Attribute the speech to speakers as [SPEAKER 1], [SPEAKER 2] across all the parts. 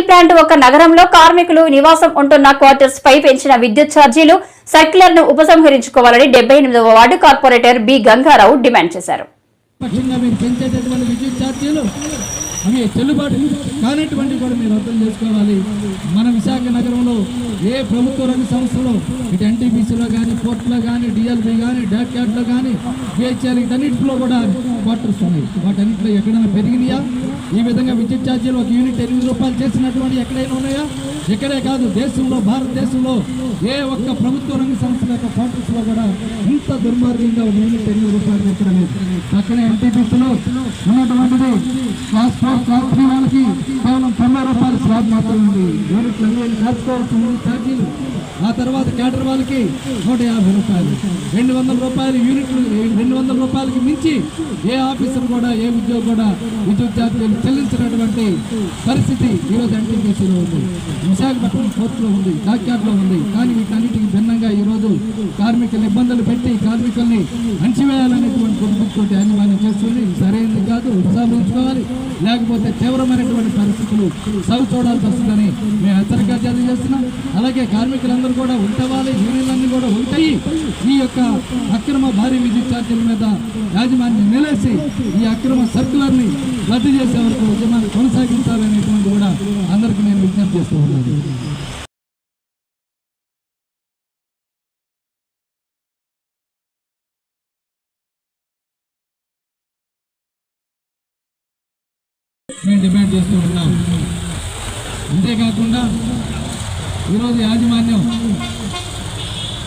[SPEAKER 1] Steel plant ఒక నగరంలో కార్మికులు నివాసం ఉంటున్న క్వార్టర్స్ పై పెంచిన విద్యుత్ ఛార్జీలు సర్క్యులర్ను ఉపసంహరించుకోవాలని డెబ్బై ఎనిమిదవ ward corporator B Gangarao demand చేశారు.
[SPEAKER 2] అవి చెల్లుబాటు కానటువంటి కూడా మీరు అర్థం చేసుకోవాలి. మన విశాఖ నగరంలో ఏ ప్రభుత్వ రంగ సంస్థలో ఇటు ఎన్టీపీసీలో కానీ పోర్ట్లో కానీ డిఎల్బీ కానీ డాక్యార్డ్లో కానీ బిహెచ్ఆర్ ఇటన్నింటిలో కూడా క్వార్టర్స్ ఉన్నాయి. వాటన్నింటిలో ఎక్కడైనా పెరిగినాయా? ఈ విధంగా విద్యుత్ ఛార్జీలు ఒక యూనిట్ ఎనిమిది రూపాయలు చేసినటువంటి ఎక్కడైనా ఉన్నాయా? ఇక్కడే కాదు దేశంలో భారతదేశంలో ఏ ఒక్క ప్రభుత్వ రంగ సంస్థల యొక్క క్వార్టర్స్లో కూడా ఇంత దుర్మార్గంగా ఒక యూనిట్ ఎనిమిది రూపాయలు పెట్టడం లేదు అక్కడే ఎన్టీపీసీలో ఉన్నటువంటిది క్లాస్ ఫోర్ క్లాస్ త్రీ వాళ్ళకి కేవలం తొంభై రూపాయల స్లాబ్ మాత్రమే ఉంది. ఛార్జీలు. ఆ తర్వాత క్యాటర్ వాళ్ళకి నూట యాభై రూపాయలు. రెండు వందల రూపాయలు యూనిట్లు రెండు వందల రూపాయలకి మించి ఏ ఆఫీసర్ కూడా ఏ ఉద్యోగి కూడా విద్యుత్ ఛార్జీలు చెల్లించినటువంటి పరిస్థితి ఈరోజు ఎన్టీపీసీలో ఉంది. విశాఖపట్నం కోర్టులో ఉంది డాక్యార్డ్లో ఉంది. కానీ వీటన్నిటికి భిన్నంగా ఈరోజు కార్మికులు ఇబ్బందులు పెట్టి కార్మికుల్ని అణచివేయాలనేటువంటి కొడుకుతోటి యాజమాన్యం చేస్తుంది. సరైనది కాదు ఉపసంహరించుకోవాలి లేకపోతే తీవ్రమైనటువంటి పరిస్థితులు సవి చూడాల్సి వస్తుందని మేము హెచ్చరిక జారీ అలాగే కార్మికులందరూ కూడా ఉంటవాలి యూనియన్లన్నీ కూడా ఉంటాయి. ఈ యొక్క అక్రమ భారీ విద్యుత్ ఛార్జీల మీద యాజమాన్యం నిలేసి ఈ అక్రమ సర్కులర్ని రద్దు చేసే వరకు ఉద్యమాన్ని కొనసాగించాలనేటువంటి కూడా అందరికీ నేను విజ్ఞప్తి చేస్తూ ఉన్నాను. మేము డిమాండ్ చేస్తూ ఉన్నాం అంతేకాకుండా ఈరోజు యాజమాన్యం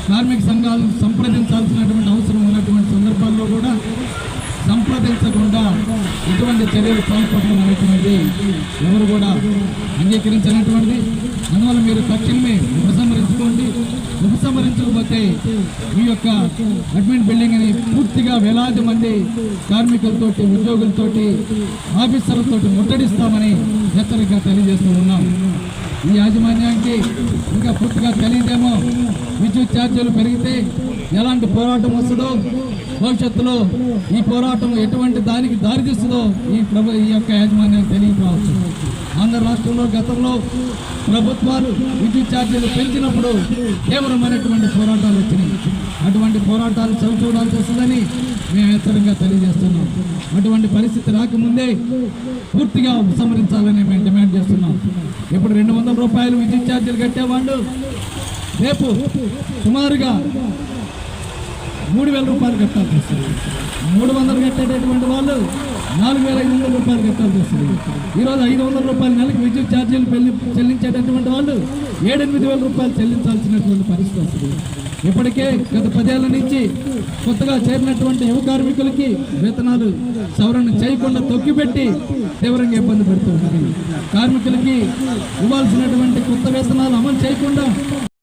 [SPEAKER 2] కార్మిక సంఘాలను సంప్రదించాల్సినటువంటి అవసరం ఉన్నటువంటి సందర్భాల్లో కూడా సంప్రదించకుండా ఇటువంటి చర్యలు పాల్పడడం అనేటువంటిది ఎవరు కూడా అంగీకరించినటువంటిది. అందువల్ల మీరు తక్షణమే ఉపసంహరించుకోండి. ఉపసంహరించకపోతే మీ యొక్క అడ్మిన్ బిల్డింగ్ అని పూర్తిగా వేలాది మంది కార్మికులతోటి ఉద్యోగులతోటి ఆఫీసర్లతోటి ముట్టడిస్తామని హెచ్చరిక తెలియజేస్తూ ఉన్నాం. ఈ యాజమాన్యానికి ఇంకా పూర్తిగా తెలియదేమో విద్యుత్ ఛార్జీలు పెరిగితే ఎలాంటి పోరాటం వస్తుందో భవిష్యత్తులో ఈ పోరాటం ఎటువంటి దానికి దారితీస్తుందో ఈ ప్రభు ఈ యొక్క యాజమాన్యం తెలియకపోవచ్చు. ఆంధ్ర రాష్ట్రంలో గతంలో ప్రభుత్వాలు విద్యుత్ ఛార్జీలు పెంచినప్పుడు తీవ్రమైనటువంటి పోరాటాలు వచ్చినాయి. అటువంటి పోరాటాలు చవిచూడాల్సి వస్తుందని మేము హెచ్చరికగా తెలియజేస్తున్నాం. అటువంటి పరిస్థితి రాకముందే పూర్తిగా ఉపసంహరించాలని మేము డిమాండ్ చేస్తున్నాం. ఇప్పుడు రెండు వందల రూపాయలు విద్యుత్ ఛార్జీలు కట్టేవాళ్ళు రేపు సుమారుగా మూడు వేల రూపాయలు కట్టాల్సి వస్తుంది. మూడు వందలు కట్టేటటువంటి వాళ్ళు నాలుగు వేల ఐదు వందల రూపాయలు కట్టాల్సి వస్తుంది. ఈరోజు ఐదు వందల రూపాయల నెలకు విద్యుత్ ఛార్జీలు చెల్లించేటటువంటి వాళ్ళు ఏడెనిమిది వేల రూపాయలు చెల్లించాల్సినటువంటి పరిస్థితి వస్తుంది. ఇప్పటికే గత పదేళ్ళ నుంచి కొత్తగా చేరినటువంటి యువ కార్మికులకి వేతనాలు సవరణ చేయకుండా తొక్కిపెట్టి తీవ్రంగా ఇబ్బంది పెడుతున్నారు కార్మికులకి ఇవ్వాల్సినటువంటి కొత్త వేతనాలు అమలు చేయకుండా